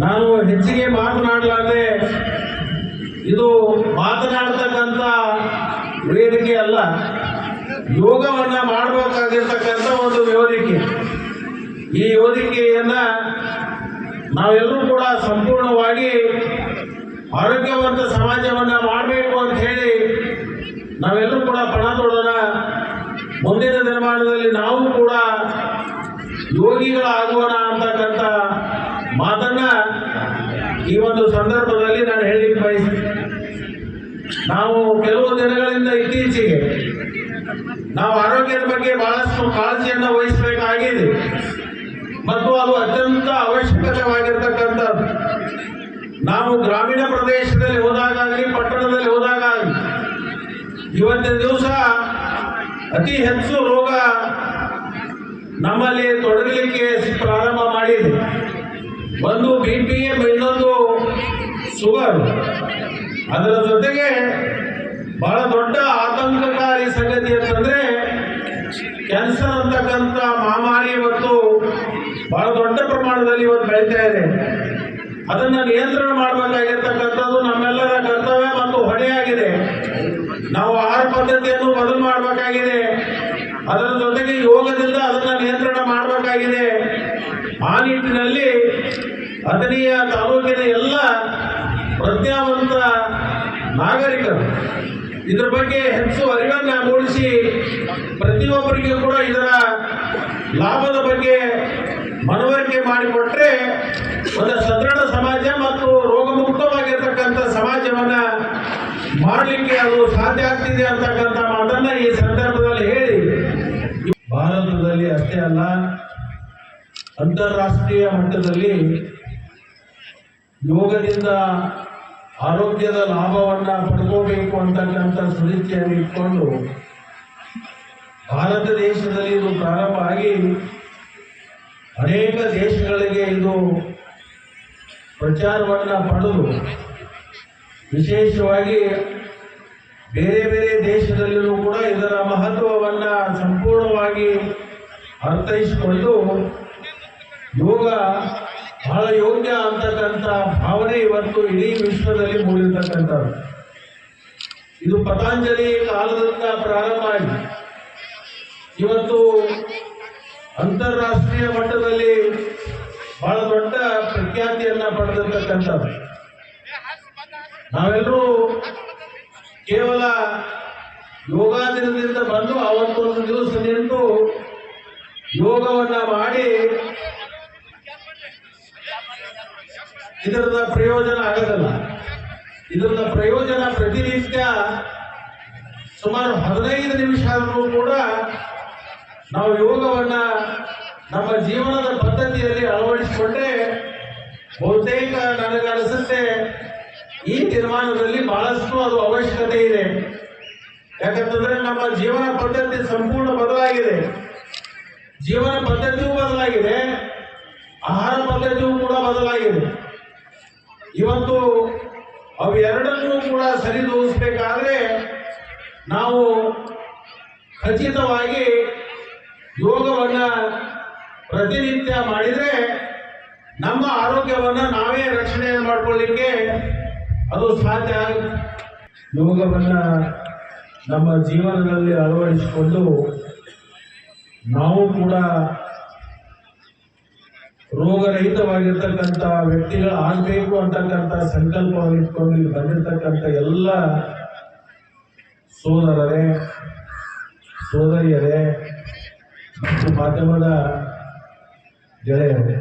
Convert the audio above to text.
ನಾನು ಹೆಚ್ಚಿಗೆ ಮಾತನಾಡಲಾರ್ದೆ ಇದು ಮಾತನಾಡ್ತಕ್ಕಂಥ ವೇದಿಕೆ ಅಲ್ಲ, ಯೋಗವನ್ನು ಮಾಡಬೇಕಾಗಿರ್ತಕ್ಕಂಥ ಒಂದು ವೇದಿಕೆ. ಈ ವೇದಿಕೆಯನ್ನ ನಾವೆಲ್ಲರೂ ಕೂಡ ಸಂಪೂರ್ಣವಾಗಿ ಆರೋಗ್ಯವಂತ ಸಮಾಜವನ್ನ ಮಾಡಬೇಕು ಅಂತ ಹೇಳಿ ನಾವೆಲ್ಲರೂ ಕೂಡ ಪಣ ತೊಡೋಣ. ಮುಂದಿನ ನಿರ್ಮಾಣದಲ್ಲಿ ನಾವು ಕೂಡ ಯೋಗಿಗಳಾಗೋಣ ಅಂತಕ್ಕಂಥ ಮಾತನ್ನ ಈ ಒಂದು ಸಂದರ್ಭದಲ್ಲಿ ನಾನು ಹೇಳಲಿಕ್ಕೆ ಬಯಸ್ತೀನಿ. ನಾವು ಕೆಲವು ದಿನಗಳಿಂದ ಇತ್ತೀಚೆಗೆ ನಾವು ಆರೋಗ್ಯದ ಬಗ್ಗೆ ಬಹಳಷ್ಟು ಕಾಳಜಿಯನ್ನು ವಹಿಸಬೇಕಾಗಿದೆ. ಮತ್ತು ಅದು ಅತ್ಯಂತ ಅವಶ್ಯಕತೆವಾಗಿರ್ತಕ್ಕಂಥದ್ದು ನಾವು ಗ್ರಾಮೀಣ ಪ್ರದೇಶದಲ್ಲಿ ಹೋದಾಗಲಿ ಪಟ್ಟಣದಲ್ಲಿ ಹೋದಾಗಲಿ ಇವತ್ತಿನ ದಿವಸ ಅತಿ ಹೆಚ್ಚು ರೋಗ ನಮ್ಮಲ್ಲಿ ತೊಡಗಲಿಕ್ಕೆ ಪ್ರಾರಂಭ ಮಾಡಿದೆ. ಒಂದು ಬಿ ಪಿ ಇನ್ನೊಂದು ಶುಗರ್ ಅದರ ಜೊತೆಗೆ ಬಹಳ ದೊಡ್ಡ ಆತಂಕಕಾರಿ ಸಂಗತಿ ಅಂತಂದ್ರೆ ಕ್ಯಾನ್ಸರ್ ಅಂತಕ್ಕಂಥ ಮಹಾಮಾರಿ ಇವತ್ತು ಬಹಳ ದೊಡ್ಡ ಪ್ರಮಾಣದಲ್ಲಿ ಇವತ್ತು ಬೆಳೀತಾ ಇದೆ. ಅದನ್ನ ನಿಯಂತ್ರಣ ಮಾಡಬೇಕಾಗಿರ್ತಕ್ಕಂಥದ್ದು ನಮ್ಮೆಲ್ಲರ ಕರ್ತವ್ಯ ಮತ್ತು ಹೊಣೆಯಾಗಿದೆ. ನಾವು ಆಹಾರ ಪದ್ಧತಿಯನ್ನು ಬದಲು ಮಾಡಬೇಕಾಗಿದೆ. ಅದರ ಜೊತೆಗೆ ಯೋಗದಿಂದ ಅದನ್ನ ನಿಯಂತ್ರಣ ಮಾಡಬೇಕಾಗಿದೆ. ಆ ನಿಟ್ಟಿನಲ್ಲಿ ಅಥಣಿಯ ತಾಲೂಕಿನ ಎಲ್ಲ ಪ್ರಜ್ಞಾವಂತ ನಾಗರಿಕರು ಇದರ ಬಗ್ಗೆ ಹೆಚ್ಚು ಅರಿವನ್ನ ಮೂಡಿಸಿ ಪ್ರತಿಯೊಬ್ಬರಿಗೂ ಕೂಡ ಇದರ ಲಾಭದ ಬಗ್ಗೆ ಮನವರಿಕೆ ಮಾಡಿಕೊಟ್ರೆ ಒಂದು ಸದೃಢ ಸಮಾಜ ಮತ್ತು ರೋಗಮುಕ್ತವಾಗಿರ್ತಕ್ಕಂಥ ಸಮಾಜವನ್ನ ಮಾಡಲಿಕ್ಕೆ ಅದು ಸಾಧ್ಯ ಆಗ್ತಿದೆ ಅಂತಕ್ಕಂಥ ಮಾತನ್ನ ಈ ಸಂದರ್ಭದಲ್ಲಿ ಹೇಳಿ. ಭಾರತದಲ್ಲಿ ಅಷ್ಟೇ ಅಲ್ಲ, ಅಂತಾರಾಷ್ಟ್ರೀಯ ಮಟ್ಟದಲ್ಲಿ ಯೋಗದಿಂದ ಆರೋಗ್ಯದ ಲಾಭವನ್ನು ಪಡ್ಕೋಬೇಕು ಅಂತಕ್ಕಂಥ ಸುನಿಶ್ಚಯನ್ನು ಇಟ್ಕೊಂಡು ಭಾರತ ದೇಶದಲ್ಲಿ ಇದು ಪ್ರಾರಂಭ ಆಗಿ ಅನೇಕ ದೇಶಗಳಿಗೆ ಇದು ಪ್ರಚಾರವನ್ನು ಪಡೆದು ವಿಶೇಷವಾಗಿ ಬೇರೆ ಬೇರೆ ದೇಶದಲ್ಲಿಯೂ ಕೂಡ ಇದರ ಮಹತ್ವವನ್ನು ಸಂಪೂರ್ಣವಾಗಿ ಅರ್ಥೈಸಿಕೊಂಡು ಯೋಗ ಬಹಳ ಯೋಗ್ಯ ಅಂತಕ್ಕಂಥ ಭಾವನೆ ಇವತ್ತು ಇಡೀ ವಿಶ್ವದಲ್ಲಿ ಮೂಡಿರ್ತಕ್ಕಂಥದ್ದು. ಇದು ಪತಾಂಜಲಿ ಕಾಲದಿಂದ ಪ್ರಾರಂಭ ಆಗಿ ಇವತ್ತು ಅಂತಾರಾಷ್ಟ್ರೀಯ ಮಟ್ಟದಲ್ಲಿ ಬಹಳ ದೊಡ್ಡ ಪ್ರಖ್ಯಾತಿಯನ್ನ ಪಡೆದಿರ್ತಕ್ಕಂಥದ್ದು. ನಾವೆಲ್ಲರೂ ಕೇವಲ ಯೋಗ ದಿನದಿಂದ ಬಂದು ಅವತ್ತೊಂದು ದಿವಸ ನಿಂತು ಯೋಗವನ್ನ ಮಾಡಿ ಇದರದ ಪ್ರಯೋಜನ ಆಗೋದಲ್ಲ ಇದರದ ಪ್ರಯೋಜನ ಪ್ರತಿನಿತ್ಯ ಸುಮಾರು ಹದಿನೈದು ನಿಮಿಷ ಆದರೂ ಕೂಡ ನಾವು ಯೋಗವನ್ನು ನಮ್ಮ ಜೀವನದ ಪದ್ಧತಿಯಲ್ಲಿ ಅಳವಡಿಸಿಕೊಂಡ್ರೆ ಬಹುತೇಕ ನನಗನಿಸುತ್ತೆ ಈ ತೀರ್ಮಾನದಲ್ಲಿ ಬಹಳಷ್ಟು ಅದು ಅವಶ್ಯಕತೆ ಇದೆ. ಯಾಕಂತಂದ್ರೆ ನಮ್ಮ ಜೀವನ ಪದ್ಧತಿ ಸಂಪೂರ್ಣ ಬದಲಾಗಿದೆ. ಜೀವನ ಪದ್ಧತಿಯೂ ಬದಲಾಗಿದೆ. ಆಹಾರ ಪದ್ಧತಿಯೂ ಕೂಡ ಬದಲಾಗಿದೆ. ಇವತ್ತು ಅವೆರಡನ್ನೂ ಕೂಡ ಸರಿದೂಗಿಸ್ಬೇಕಾದ್ರೆ ನಾವು ಖಚಿತವಾಗಿ ಯೋಗವನ್ನು ಪ್ರತಿನಿತ್ಯ ಮಾಡಿದರೆ ನಮ್ಮ ಆರೋಗ್ಯವನ್ನು ನಾವೇ ರಕ್ಷಣೆ ಮಾಡ್ಕೊಳ್ಳಿಕ್ಕೆ ಅದು ಸಾಧ್ಯ ಯೋಗವನ್ನ ನಮ್ಮ ಜೀವನದಲ್ಲಿ ಅಳವಡಿಸಿಕೊಂಡು ನಾವು ಕೂಡ ರೋಗರಹಿತವಾಗಿರ್ತಕ್ಕಂಥ ವ್ಯಕ್ತಿಗಳು ಆಗಬೇಕು ಅಂತಕ್ಕಂಥ ಸಂಕಲ್ಪವನ್ನು ಇಟ್ಕೊಂಡು ಇಲ್ಲಿ ಬಂದಿರತಕ್ಕಂಥ ಎಲ್ಲ ಸೋದರರೇ ಸೋದರಿಯರೇ ಮತ್ತು ಮಾಧ್ಯಮದ ಗೆಳೆಯರೇ